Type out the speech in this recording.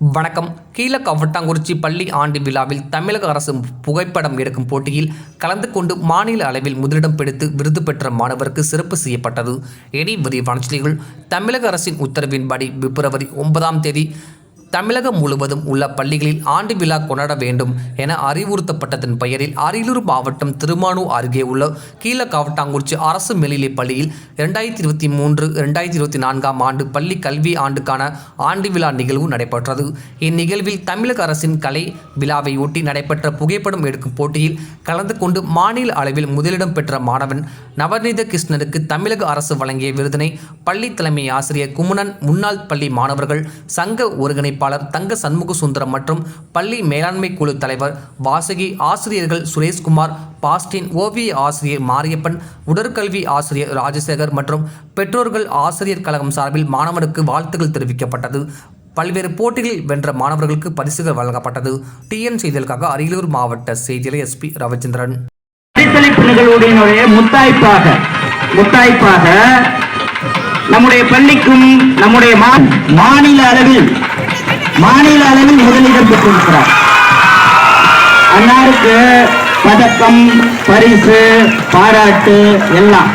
வணக்கம். கீழக்கவட்டாங்குறிச்சி பள்ளி ஆண்டு விழாவில் தமிழக அரசு புகைப்படம் எடுக்கும் போட்டியில் கலந்து கொண்டு மாநில அளவில் முதலிடம் பிடித்து விருது பெற்ற மாணவருக்கு சிறப்பு செய்யப்பட்டது. இனி விரிவான செய்திகள். தமிழக அரசின் உத்தரவின்படி பிப்ரவரி ஒன்பதாம் தேதி தமிழகம் முழுவதும் உள்ள பள்ளிகளில் ஆண்டு விழா கொண்டாட வேண்டும் என அறிவுறுத்தப்பட்டதன் பெயரில் அரியலூர் மாவட்டம் திருமானூர் அருகே உள்ள கீழக்காவட்டாங்குறிச்சி அரசு மேல்நிலை பள்ளியில் இரண்டாயிரத்தி இருபத்தி மூன்று இரண்டாயிரத்தி இருபத்தி நான்காம் ஆண்டு பள்ளி கல்வி ஆண்டுக்கான ஆண்டு விழா நிகழ்வு நடைபெற்றது. இந்நிகழ்வில் தமிழக அரசின் கலை விழாவையொட்டி நடைபெற்ற புகைப்படம் எடுக்கும் போட்டியில் கலந்து கொண்டு மாநில அளவில் முதலிடம் பெற்ற மாணவன் நவநீத கிருஷ்ணனுக்கு தமிழக அரசு வழங்கிய விருதினை பள்ளி தலைமை ஆசிரியர் குமணன் முன்னாள் பள்ளி மாணவர்கள் சங்க ஒருங்கிணைப்பாளர் தங்க சண்முக சுந்தரம் மற்றும் பள்ளி மேலாண்மை குழு தலைவர் வாசகி ஆசிரியர்கள் சுரேஷ்குமார் பாஸ்டின் ஓவிய ஆசிரியர் மாரியப்பன் உடற்கல்வி ஆசிரியர் ராஜசேகர் மற்றும் பெற்றோர்கள் ஆசிரியர் கழகம் சார்பில் மாணவனுக்கு வாழ்த்துக்கள் தெரிவிக்கப்பட்டது. பல்வேறு போட்டிகளில் வென்ற மாணவர்களுக்கு பரிசுகள் வழங்கப்பட்டது. டிஎன் செய்திகளுக்காக அரியலூர் மாவட்ட செய்தியாளர் எஸ்பி ரவிச்சந்திரன். நிகழ்வுடைய முத்தாய்ப்பாக முத்தாய்ப்பாக நம்முடைய பள்ளிக்கும் நம்முடைய மாநில அளவில் மாநில அளவில் முதலிடம் பெற்றிருக்கிறார். அன்னாருக்கு பதக்கம் பரிசு பாராட்டு எல்லாம்.